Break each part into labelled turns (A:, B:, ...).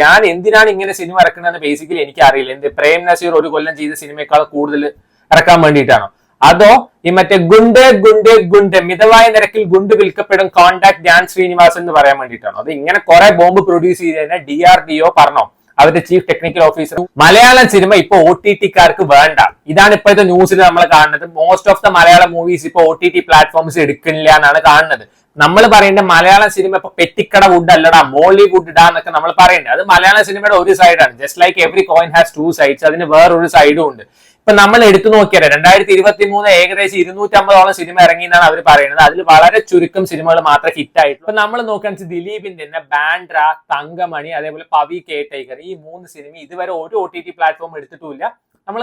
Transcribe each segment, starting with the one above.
A: ഞാൻ എന്തിനാണ് ഇങ്ങനെ സിനിമ ഇറക്കുന്നതെന്ന് ബേസിക്കലി എനിക്ക് അറിയില്ല എന്ത് പ്രേം നസീർ ഒരു കൊല്ലം ചെയ്ത സിനിമയേക്കാൾ കൂടുതൽ ഇറക്കാൻ വേണ്ടിയിട്ടാണോ. അതോ ഈ മറ്റേ ഗുണ്ട് ഗുണ്ട് ഗുണ്ട് മിതമായ നിരക്കിൽ ഗുണ്ട് വിൽക്കപ്പെടും കോണ്ടാക്ട് ധ്യാൻ ശ്രീനിവാസ് എന്ന് പറയാൻ വേണ്ടിയിട്ടാണോ. അത് ഇങ്ങനെ കുറെ ബോംബ് പ്രൊഡ്യൂസ് ചെയ്തതിനെ ഡി ആർ ഡി ഒ പറഞ്ഞോ? അവരുടെ chief technical officer Malayalam cinema ഇപ്പൊ ഒ ടി ടിക്കാർക്ക് വേണ്ട. ഇതാണ് ഇപ്പോഴത്തെ ന്യൂസിൽ നമ്മൾ കാണുന്നത്. Most of the Malayalam movies ഇപ്പൊ ഒ ടി ടി പ്ലാറ്റ്ഫോംസ് എടുക്കുന്നില്ല എന്നാണ് കാണുന്നത്. നമ്മൾ പറയേണ്ട മലയാള സിനിമ ഇപ്പൊ പെറ്റിക്കട വുഡ് അല്ലടാ മോളിവുഡ് ഇടാ എന്നൊക്കെ നമ്മൾ പറയേണ്ടത് അത് മലയാള സിനിമയുടെ ഒരു സൈഡാണ് just like every coin has two sides അതിന് വേറൊരു സൈഡും ഉണ്ട്. ഇപ്പൊ നമ്മൾ എടുത്തു നോക്കിയാൽ രണ്ടായിരത്തി ഇരുപത്തി മൂന്ന് ഏകദേശം ഇരുന്നൂറ്റമ്പതോളം സിനിമ ഇറങ്ങി എന്നാണ് അവർ പറയുന്നത് അതിൽ വളരെ ചുരുക്കം സിനിമകൾ മാത്രമേ ഹിറ്റ് ആയിട്ടുള്ളൂ. ഇപ്പൊ നമ്മൾ നോക്കുകയാണെന്ന് ദിലീപിന്റെ തന്നെ ബാൻഡ്ര തങ്കമണി അതേപോലെ പവി കെ ടൈഗർ ഈ മൂന്ന് സിനിമ ഇതുവരെ ഒരു ഒ ടി ടി പ്ലാറ്റ്ഫോം എടുത്തിട്ടുമില്ല. നമ്മൾ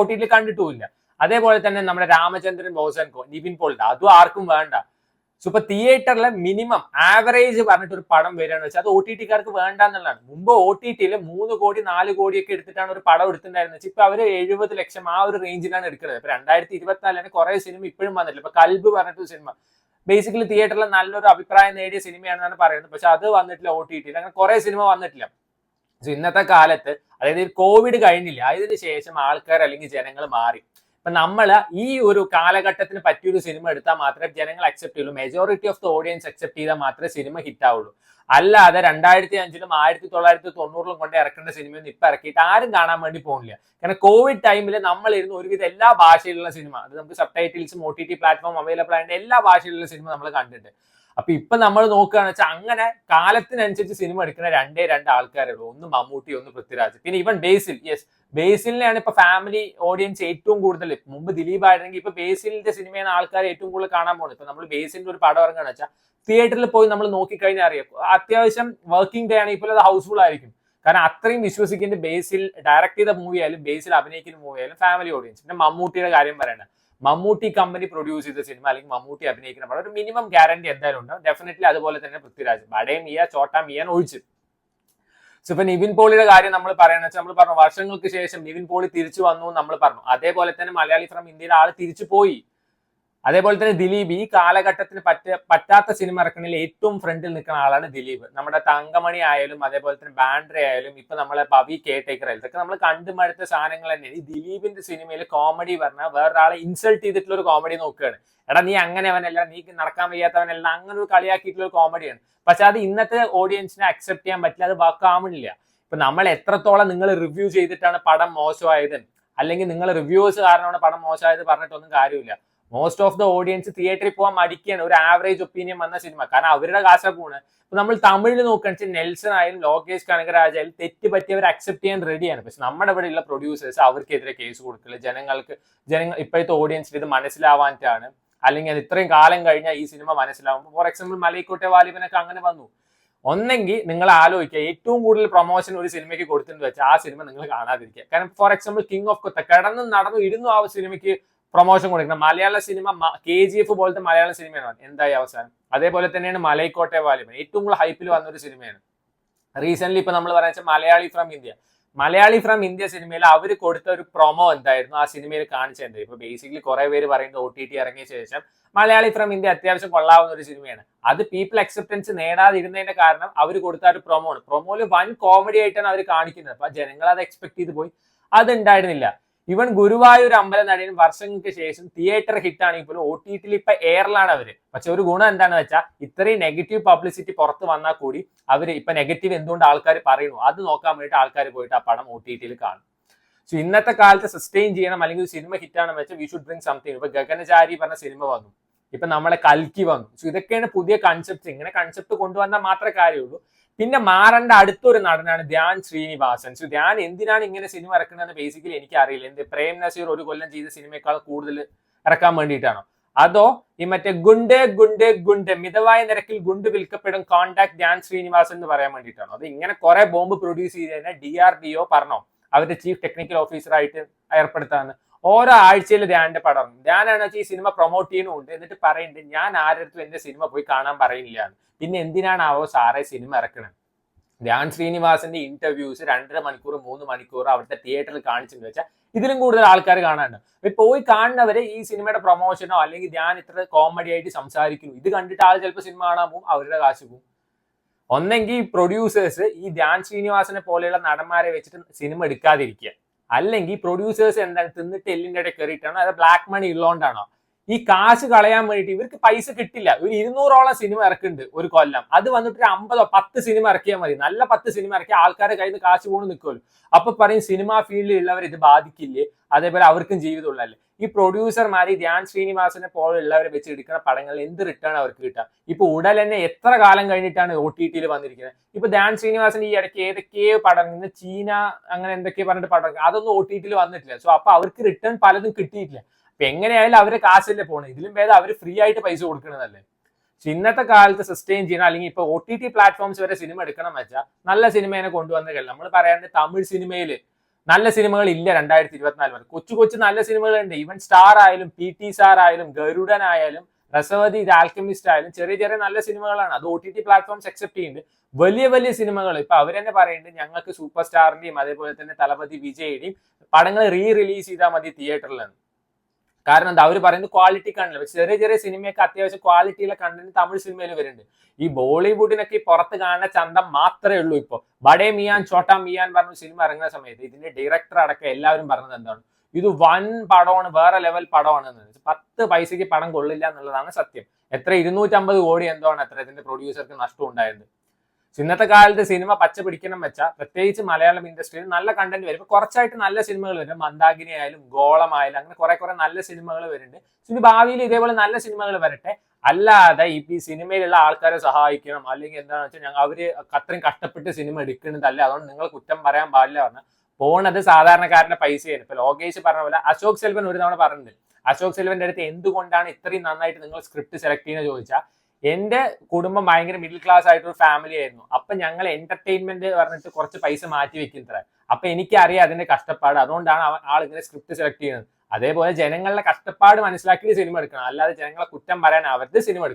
A: ഒ ടി ടി കണ്ടിട്ടുമില്ല. അതേപോലെ തന്നെ നമ്മുടെ രാമചന്ദ്രൻ ബോസൻകോ നിവിൻ പോളിന്റെ അതും ആർക്കും വേണ്ട. സോ ഇപ്പൊ തിയേറ്ററിലെ മിനിമം ആവറേജ് പറഞ്ഞിട്ട് ഒരു പടം വരികയാണെന്ന് വെച്ചാൽ അത് ഒ ടി ടിക്കാർക്ക് വേണ്ട എന്നുള്ളതാണ് മുമ്പ് ഒ ടി ടിയിൽ മൂന്ന് കോടി നാല് കോടിയൊക്കെ എടുത്തിട്ടാണ് ഒരു പടം എടുത്തിട്ടുണ്ടായിരുന്നത്. ഇപ്പൊ അവർ എഴുപത് ലക്ഷം ആ ഒരു റേഞ്ചിലാണ് എടുക്കുന്നത്. ഇപ്പൊ രണ്ടായിരത്തി ഇരുപത്തിനാലിന് കുറെ സിനിമ ഇപ്പോഴും വന്നിട്ടില്ല. ഇപ്പൊ കൽബ് പറഞ്ഞിട്ട് സിനിമ ബേസിക്കലി തിയേറ്ററിൽ നല്ലൊരു അഭിപ്രായം നേടിയ സിനിമയാണെന്നാണ് പറയുന്നത്. പക്ഷെ അത് വന്നിട്ടില്ല ഒ ടി ടിയിൽ അങ്ങനെ കുറെ സിനിമ വന്നിട്ടില്ല. സോ ഇന്നത്തെ കാലത്ത് അതായത് കോവിഡ് കഴിഞ്ഞില്ല അതിന് ശേഷം ആൾക്കാർ അല്ലെങ്കിൽ ജനങ്ങൾ മാറി. ഇപ്പൊ നമ്മൾ ഈ ഒരു കാലഘട്ടത്തിന് പറ്റിയൊരു സിനിമ എടുത്താൽ മാത്രമേ ജനങ്ങൾ അക്സെപ്റ്റ് ചെയ്യുള്ളൂ. Majority of the audience accept ചെയ്താൽ മാത്രമേ സിനിമ ഹിറ്റ് ആവുള്ളൂ. അല്ലാതെ രണ്ടായിരത്തി അഞ്ചിലും ആയിരത്തി തൊള്ളായിരത്തി തൊണ്ണൂറിലും കൊണ്ട് ഇറക്കേണ്ട സിനിമയൊന്നും ഇപ്പൊ ഇറക്കിയിട്ട് ആരും കാണാൻ വേണ്ടി പോകുന്നില്ല. കാരണം കോവിഡ് ടൈമിൽ നമ്മൾ ഇരുന്ന് ഒരുവിധ എല്ലാ ഭാഷയിലുള്ള സിനിമ അത് നമുക്ക് സബ് ടൈറ്റിൽസും O T T platform available ആയിട്ട് എല്ലാ ഭാഷയിലുള്ള സിനിമ നമ്മൾ കണ്ടിട്ട് അപ്പൊ ഇപ്പൊ നമ്മൾ നോക്കുകയാണെന്ന് വെച്ചാൽ അങ്ങനെ കാലത്തിനനുസരിച്ച് സിനിമ എടുക്കുന്ന രണ്ടേ രണ്ട് ആൾക്കാരുള്ളൂ ഒന്ന് മമ്മൂട്ടി ഒന്ന് പൃഥ്വിരാജ്. പിന്നെ ഇവൻ ബേസിൽ യെസ് ബേസിലിനെയാണ് ഇപ്പൊ ഫാമിലി ഓഡിയൻസ് ഏറ്റവും കൂടുതൽ. മുമ്പ് ദിലീപ് ആയിരുന്നെങ്കിൽ ഇപ്പൊ ബേസിലിന്റെ സിനിമയാണ് ആൾക്കാർ ഏറ്റവും കൂടുതൽ കാണാൻ പോകുന്നത്. ഇപ്പൊ നമ്മൾ ബേസിലിന്റെ ഒരു പടം ഇറങ്ങുകയെന്ന് വെച്ചാൽ തിയേറ്ററിൽ പോയി നമ്മൾ നോക്കിക്കഴിഞ്ഞാൽ അറിയാം. അത്യാവശ്യം വർക്കിംഗ് ഡേ ആണെങ്കിൽ ഇപ്പോൾ അത് ഹൗസ്ഫുൾ ആയിരിക്കും. കാരണം അത്രയും വിശ്വസിക്കുന്ന ബേസിൽ ഡയറക്റ്റ് ചെയ്ത മൂവി ആയാലും ബേസിൽ അഭിനയിക്കുന്ന മൂവി ആയാലും ഫാമിലി ഓഡിയൻസ് പിന്നെ മമ്മൂട്ടിയുടെ കാര്യം പറയണ്ട മമ്മൂട്ടി കമ്പനി പ്രൊഡ്യൂസ് ചെയ്ത സിനിമ അല്ലെങ്കിൽ മമ്മൂട്ടി അഭിനയിക്കുന്ന പടം ഒരു മിനിമം ഗ്യാരണ്ടി എന്തായാലും ഉണ്ട്. ഡെഫിനറ്റ്ലി അതുപോലെ തന്നെ പൃഥ്വിരാജ്. ബടയും മിയ ചോട്ടാ മിയാൻ ഒഴിച്ച്. ഇപ്പൊ നിവിൻ പോളിയുടെ കാര്യം നമ്മൾ പറയണെന്ന് വെച്ചാൽ നമ്മൾ പറഞ്ഞു വർഷങ്ങൾക്ക് ശേഷം നിവിൻ പോളി തിരിച്ചു വന്നു നമ്മൾ പറഞ്ഞു. അതേപോലെ തന്നെ മലയാളി ഫ്രം ഇന്ത്യയിലെ ആൾ തിരിച്ചു പോയി. അതേപോലെ തന്നെ ദിലീപ് ഈ കാലഘട്ടത്തിന് പറ്റ പറ്റാത്ത സിനിമ ഇറക്കണതിൽ ഏറ്റവും ഫ്രണ്ടിൽ നിൽക്കുന്ന ആളാണ് ദിലീപ്. നമ്മുടെ തങ്കമണി ആയാലും അതേപോലെ തന്നെ ബാൻഡ്ര ആയാലും ഇപ്പൊ നമ്മളെ പവി കേട്ടേക്കർ ടേക്കർ ആയാലും ഇതൊക്കെ നമ്മൾ കണ്ടുമടുത്ത സാധനങ്ങൾ തന്നെയാണ്. ഈ ദിലീപിന്റെ സിനിമയിൽ കോമഡി പറഞ്ഞാൽ വേറൊരാളെ ഇൻസൾട്ട് ചെയ്തിട്ടുള്ള ഒരു കോമഡി നോക്കുകയാണ്. എടാ നീ അങ്ങനെ അവനല്ല നീ നടക്കാൻ വയ്യാത്തവനല്ല അങ്ങനെ ഒരു കളിയാക്കിയിട്ടുള്ള ഒരു കോമഡിയാണ് പക്ഷെ അത് ഇന്നത്തെ ഓഡിയൻസിനെ അക്സെപ്റ്റ് ചെയ്യാൻ പറ്റില്ല അത് വർക്കാവുന്നില്ല ഇപ്പൊ നമ്മൾ എത്രത്തോളം നിങ്ങൾ റിവ്യൂ ചെയ്തിട്ടാണ് പടം മോശമായത് അല്ലെങ്കിൽ നിങ്ങൾ റിവ്യൂസ് കാരണമാണ് പടം മോശമായത് പറഞ്ഞിട്ടൊന്നും കാര്യമില്ല. മോസ്റ്റ് ഓഫ് ദ ഓഡിയൻസ് തിയേറ്ററിൽ പോകാൻ മടിക്കുകയാണ് ഒരു ആവറേജ് ഒപ്പീനിയൻ വന്ന സിനിമ കാരണം അവരുടെ കാശാണ് ഇപ്പൊ നമ്മൾ തമിഴിൽ നോക്കുകയാണെന്ന് നെൽസൺ ആയാലും ലോകേഷ് കനകരാജ് ആയാലും തെറ്റ് പറ്റിയവർ അക്സെപ്റ്റ് ചെയ്യാൻ റെഡിയാണ് പക്ഷെ നമ്മുടെ ഇവിടെയുള്ള പ്രൊഡ്യൂസേഴ്സ് അവർക്കെതിരെ കേസ് കൊടുക്കില്ല ജനങ്ങൾക്ക് ജനങ്ങൾ ഇപ്പോഴത്തെ ഓഡിയൻസിന് ഇത് മനസ്സിലാവാനായിട്ടാണ് അല്ലെങ്കിൽ അത് ഇത്രയും കാലം കഴിഞ്ഞാൽ ഈ സിനിമ മനസ്സിലാവും ഫോർ എക്സാമ്പിൾ മലയിക്കോട്ടെ വാലിബനൊക്കെ അങ്ങനെ വന്നു. ഒന്നെങ്കിൽ നിങ്ങൾ ആലോചിക്കുക. ഏറ്റവും കൂടുതൽ പ്രൊമോഷൻ ഒരു സിനിമയ്ക്ക് കൊടുത്തെന്ന് വെച്ചാൽ ആ സിനിമ നിങ്ങൾ കാണാതിരിക്കുക. കാരണം for example king of Kotha കിടന്നും നടന്നു ഇരുന്നു ആ സിനിമയ്ക്ക് പ്രൊമോഷൻ കൊടുക്കണം. മലയാള സിനിമ കെ ജി എഫ് പോലത്തെ മലയാള സിനിമയാണ് എന്തായി അവസാനം? അതേപോലെ തന്നെയാണ് മലൈക്കോട്ടെ വാലിബൻ ഏറ്റവും കൂടുതൽ ഹൈപ്പിൽ വന്ന ഒരു സിനിമയാണ് റീസെന്റ് ഇപ്പൊ നമ്മൾ പറയുന്നത് Malayali from India Malayali from India സിനിമയിൽ അവർ കൊടുത്ത ഒരു പ്രൊമോ എന്തായിരുന്നു? ആ സിനിമയിൽ കാണിച്ചത് ഇപ്പൊ ബേസിക്കലി കുറെ പേര് പറയുന്നത് ഒ ടി ടി ഇറങ്ങിയ ശേഷം മലയാളി ഫ്രം ഇന്ത്യ അത്യാവശ്യം കൊള്ളാവുന്ന ഒരു സിനിമയാണ് അത് പീപ്പിൾ അക്സെപ്റ്റൻസ് നേടാതിരുന്നതിന്റെ കാരണം അവർ കൊടുത്ത ഒരു പ്രൊമോ ആണ്. പ്രൊമോയിൽ വൻ കോമഡി ആയിട്ടാണ് അവർ കാണിക്കുന്നത്. അപ്പൊ ജനങ്ങൾ അത് എക്സ്പെക്ട് ചെയ്ത് പോയി. അത് ഉണ്ടായിരുന്നില്ല. ഇവൻ ഗുരുവായൂർ അമ്പല നടൻ വർഷങ്ങൾക്ക് ശേഷം തിയേറ്റർ ഹിറ്റ് ആണെങ്കിൽ പോലും ഒ ടി ടിയിൽ ഇപ്പൊ എയറിലാണ് അവർ. പക്ഷെ ഒരു ഗുണം എന്താണെന്ന് വെച്ചാൽ ഇത്രയും നെഗറ്റീവ് പബ്ലിസിറ്റി പുറത്ത് വന്നാൽ കൂടി അവർ ഇപ്പൊ നെഗറ്റീവ് എന്തുകൊണ്ട് ആൾക്കാർ പറയുന്നു? അത് നോക്കാൻ വേണ്ടിയിട്ട് ആൾക്കാർ പോയിട്ട് ആ പടം ഒ ടി ടിയിൽ കാണും. സോ ഇന്നത്തെ കാലത്ത് സസ്റ്റെയിൻ ചെയ്യണം അല്ലെങ്കിൽ സിനിമ ഹിറ്റ് ആണെന്ന് വെച്ചാൽ വി ഷുഡ് ബ്രിങ് സംതിങ് ഇപ്പൊ ഗഗനചാരി പറഞ്ഞ സിനിമ വന്നു. ഇപ്പൊ നമ്മളെ കൽക്കി വന്നു. സോ ഇതൊക്കെയാണ് പുതിയ കൺസെപ്റ്റ് ഇങ്ങനെ കൺസെപ്റ്റ് കൊണ്ടുവന്നാൽ മാത്രമേ കാര്യമുള്ളൂ. പിന്നെ മാറേണ്ട അടുത്തൊരു നടനാണ് ധ്യാൻ ശ്രീനിവാസൻ. സോ ധ്യാൻ എന്തിനാണ് ഇങ്ങനെ സിനിമ ഇറക്കുന്നതെന്ന് ബേസിക്കലി എനിക്ക് അറിയില്ല എന്ത് പ്രേം നസീർ ഒരു കൊല്ലം ചെയ്ത സിനിമയേക്കാൾ കൂടുതൽ ഇറക്കാൻ വേണ്ടിയിട്ടാണോ? അതോ ഈ മറ്റേ ഗുണ്ട് ഗുണ്ട് ഗുണ്ട് മിതവായ നിരക്കിൽ ഗുണ്ട് വിൽക്കപ്പെടും കോണ്ടാക്ട് ധ്യാൻ ശ്രീനിവാസൻ എന്ന് പറയാൻ വേണ്ടിയിട്ടാണോ? അത് ഇങ്ങനെ കുറെ ബോംബ് പ്രൊഡ്യൂസ് ചെയ്ത് തന്നെ ഡി ആർ ഡി ഒ പറഞ്ഞോ? അവരുടെ ചീഫ് ടെക്നിക്കൽ ഓഫീസറായിട്ട് ഏർപ്പെടുത്താന്ന്. ഓരോ ആഴ്ചയിൽ ധ്യാനിന്റെ പടം. ധ്യാനാണ് വെച്ചാൽ ഈ സിനിമ പ്രൊമോട്ട് ചെയ്യുന്നുണ്ട്. എന്നിട്ട് പറയുന്നുണ്ട് ഞാൻ ആരടുത്തും എന്റെ സിനിമ പോയി കാണാൻ പറയുന്നില്ല പിന്നെ എന്തിനാണാവോ സാറേ സിനിമ ഇറക്കണത് ധ്യാൻ ശ്രീനിവാസിന്റെ ഇന്റർവ്യൂസ് രണ്ടര മണിക്കൂർ മൂന്ന് മണിക്കൂർ അവിടുത്തെ തിയേറ്ററിൽ കാണിച്ചെന്ന് വെച്ചാൽ ഇതിലും കൂടുതൽ ആൾക്കാർ കാണാനുണ്ട്. പോയി കാണുന്നവരെ ഈ സിനിമയുടെ പ്രൊമോഷനോ അല്ലെങ്കിൽ ധ്യാൻ ഇത്ര കോമഡി ആയിട്ട് സംസാരിക്കുന്നു. ഇത് കണ്ടിട്ട് ആൾ ചിലപ്പോൾ സിനിമ കാണാൻ പോകും അവരുടെ കാശ് പോകും. ഒന്നെങ്കിൽ പ്രൊഡ്യൂസേഴ്സ് ഈ ധ്യാൻ ശ്രീനിവാസനെ പോലെയുള്ള നടന്മാരെ വെച്ചിട്ട് സിനിമ എടുക്കാതിരിക്കുക. അല്ലെങ്കിൽ പ്രൊഡ്യൂസേഴ്സ് എന്താണ് തിന്നിട്ട് എല്ലിന്റെ ഇടയിൽ കയറിയിട്ടാണോ അത് ബ്ലാക്ക് മണി ഉള്ളതുകൊണ്ടാണോ ഈ കാശ് കളയാൻ വേണ്ടിയിട്ട് ഇവർക്ക് പൈസ കിട്ടില്ല. ഒരു ഇരുന്നൂറോളം സിനിമ ഇറക്കുന്നുണ്ട് ഒരു കൊല്ലം. അത് വന്നിട്ട് ഒരു അമ്പതോ പത്ത് സിനിമ ഇറക്കിയാൽ മതി. നല്ല പത്ത് സിനിമ ഇറക്കി ആൾക്കാരുടെ കയ്യിൽ നിന്ന് കാശ് പോകുന്നു നിൽക്കുമല്ലോ അപ്പൊ പറയും സിനിമാ ഫീൽഡിൽ ഉള്ളവർ ഇത് ബാധിക്കില്ലേ? അതേപോലെ അവർക്കും ജീവിതമുള്ളല്ലേ ഈ പ്രൊഡ്യൂസർമാർ ധ്യാൻ ശ്രീനിവാസനെ പോലുള്ളവരെ വെച്ച് എടുക്കുന്ന പടങ്ങളിൽ എന്ത് റിട്ടേൺ അവർക്ക് കിട്ടുക? ഇപ്പൊ ഉടൽ തന്നെ എത്ര കാലം കഴിഞ്ഞിട്ടാണ് ഒ ടി ടിയിൽ വന്നിരിക്കുന്നത്? ഇപ്പൊ ധ്യാൻ ശ്രീനിവാസൻ ഈ ഇടയ്ക്ക് ഏതൊക്കെയോ പടം ചീന അങ്ങനെ എന്തൊക്കെയോ പറഞ്ഞിട്ട് പടം അതൊന്നും ഒ ടി ടിയിൽ വന്നിട്ടില്ല. സോ അപ്പൊ അവർക്ക് റിട്ടേൺ പലതും കിട്ടിയിട്ടില്ല. അപ്പൊ എങ്ങനെയായാലും അവർ കാശല്ലേ പോണേ. ഇതിലും ഭേദം അവർ ഫ്രീ ആയിട്ട് പൈസ കൊടുക്കണതല്ലേ. പക്ഷെ ഇന്നത്തെ കാലത്ത് സസ്റ്റെയിൻ ചെയ്യണം അല്ലെങ്കിൽ ഇപ്പൊ ഒ ടി ടി പ്ലാറ്റ്ഫോംസ് വരെ സിനിമ എടുക്കണം എന്ന് വെച്ചാൽ നല്ല സിനിമേനെ കൊണ്ടുവന്ന കഴിയും നമ്മൾ പറയാണ്ട് തമിഴ് സിനിമയിൽ നല്ല സിനിമകൾ ഇല്ല രണ്ടായിരത്തി ഇരുപത്തിനാല് വരെ. കൊച്ചു കൊച്ചു നല്ല സിനിമകളുണ്ട് ഈവൻ സ്റ്റാർ ആയാലും പി ടി സാർ ആയാലും ഗരുഡൻ ആയാലും രസവതി ആൽക്കമിസ്റ്റ് ആയാലും ചെറിയ ചെറിയ നല്ല സിനിമകളാണ് അത് O T T platforms accept ചെയ്യുന്നുണ്ട്. വലിയ വലിയ സിനിമകൾ ഇപ്പൊ അവർ തന്നെ പറയുന്നുണ്ട് ഞങ്ങൾക്ക് സൂപ്പർ സ്റ്റാറിന്റെയും അതേപോലെ തന്നെ തലപതി വിജയുടെയും പടങ്ങൾ റീ റിലീസ് ചെയ്താൽ മതി തിയേറ്ററിലാണ് കാരണം എന്താ? അവർ പറയുന്നത് ക്വാളിറ്റി പക്ഷെ ചെറിയ ചെറിയ സിനിമയൊക്കെ അത്യാവശ്യം ക്വാളിറ്റിയിലെ കണ്ടന്റ് തമിഴ് സിനിമയിൽ വരുന്നുണ്ട്. ഈ ബോളിവുഡിനൊക്കെ ഈ പുറത്ത് കാണുന്ന ചന്തം മാത്രമേ ഉള്ളൂ ഇപ്പോൾ. ബഡേ മിയാൻ ചോട്ടാ മിയാൻ പറഞ്ഞ സിനിമ ഇറങ്ങുന്ന സമയത്ത് ഇതിന്റെ ഡയറക്ടർ അടക്കം എല്ലാവരും പറഞ്ഞത് എന്താണ്? ഇത് വൻ പടമാണ് വേറെ ലെവൽ പടമാണ് പത്ത് പൈസയ്ക്ക് പടം കൊള്ളില്ല എന്നുള്ളതാണ് സത്യം. എത്ര? ഇരുന്നൂറ്റമ്പത് കോടി എന്തോ ആണ് അത്ര ഇതിന്റെ പ്രൊഡ്യൂസർക്ക് നഷ്ടം ഉണ്ടായത്. ഇന്നത്തെ കാലത്ത് സിനിമ പച്ച പിടിക്കണം വെച്ചാൽ പ്രത്യേകിച്ച് മലയാളം ഇൻഡസ്ട്രിയിൽ നല്ല കണ്ടന്റ് വരും. കുറച്ചായിട്ട് നല്ല സിനിമകൾ വരും. മന്ദാകിനി ആയാലും ഗോളമായാലും അങ്ങനെ കുറെ കുറെ നല്ല സിനിമകൾ വരുന്നുണ്ട്. ഇനി ഭാവിയിൽ ഇതേപോലെ നല്ല സിനിമകൾ വരട്ടെ. അല്ലാതെ ഈ ഈ സിനിമയിലുള്ള ആൾക്കാരെ സഹായിക്കണം. അല്ലെങ്കിൽ എന്താണെന്ന് വെച്ചാൽ ഞങ്ങൾ അവർ അത്രയും കഷ്ടപ്പെട്ട് സിനിമ എടുക്കുന്നതല്ല. അതുകൊണ്ട് നിങ്ങൾ കുറ്റം പറയാൻ പാടില്ല പറഞ്ഞാൽ പോണത് സാധാരണക്കാരന്റെ പൈസയാണ്. ഇപ്പൊ ലോകേഷ് പറഞ്ഞ പോലെ അശോക് സെൽവൻ ഒരു തവണ പറഞ്ഞിട്ടുണ്ട്. അശോക് സെൽവന്റെ അടുത്ത് എന്തുകൊണ്ടാണ് ഇത്രയും നന്നായിട്ട് നിങ്ങൾ സ്ക്രിപ്റ്റ് സെലക്ട് ചെയ്യുന്നത് ചോദിച്ചാൽ എന്റെ കുടുംബം ഭയങ്കര മിഡിൽ ക്ലാസ് ആയിട്ടൊരു ഫാമിലി ആയിരുന്നു. അപ്പൊ ഞങ്ങൾ എന്റർടൈൻമെന്റ് പറഞ്ഞിട്ട് കുറച്ച് പൈസ മാറ്റി വെക്കുന്നത്ര. അപ്പൊ എനിക്കറിയാം അതിന്റെ കഷ്ടപ്പാട്. അതുകൊണ്ടാണ് ആൾ ഇങ്ങനെ സ്ക്രിപ്റ്റ് സെലക്ട് ചെയ്യുന്നത്. അതേപോലെ ജനങ്ങളുടെ കഷ്ടപ്പാട് മനസ്സിലാക്കി സിനിമ എടുക്കണം. അല്ലാതെ ജനങ്ങളെ കുറ്റം പറയാൻ അവരുടെ സിനിമ എടുക്കണം.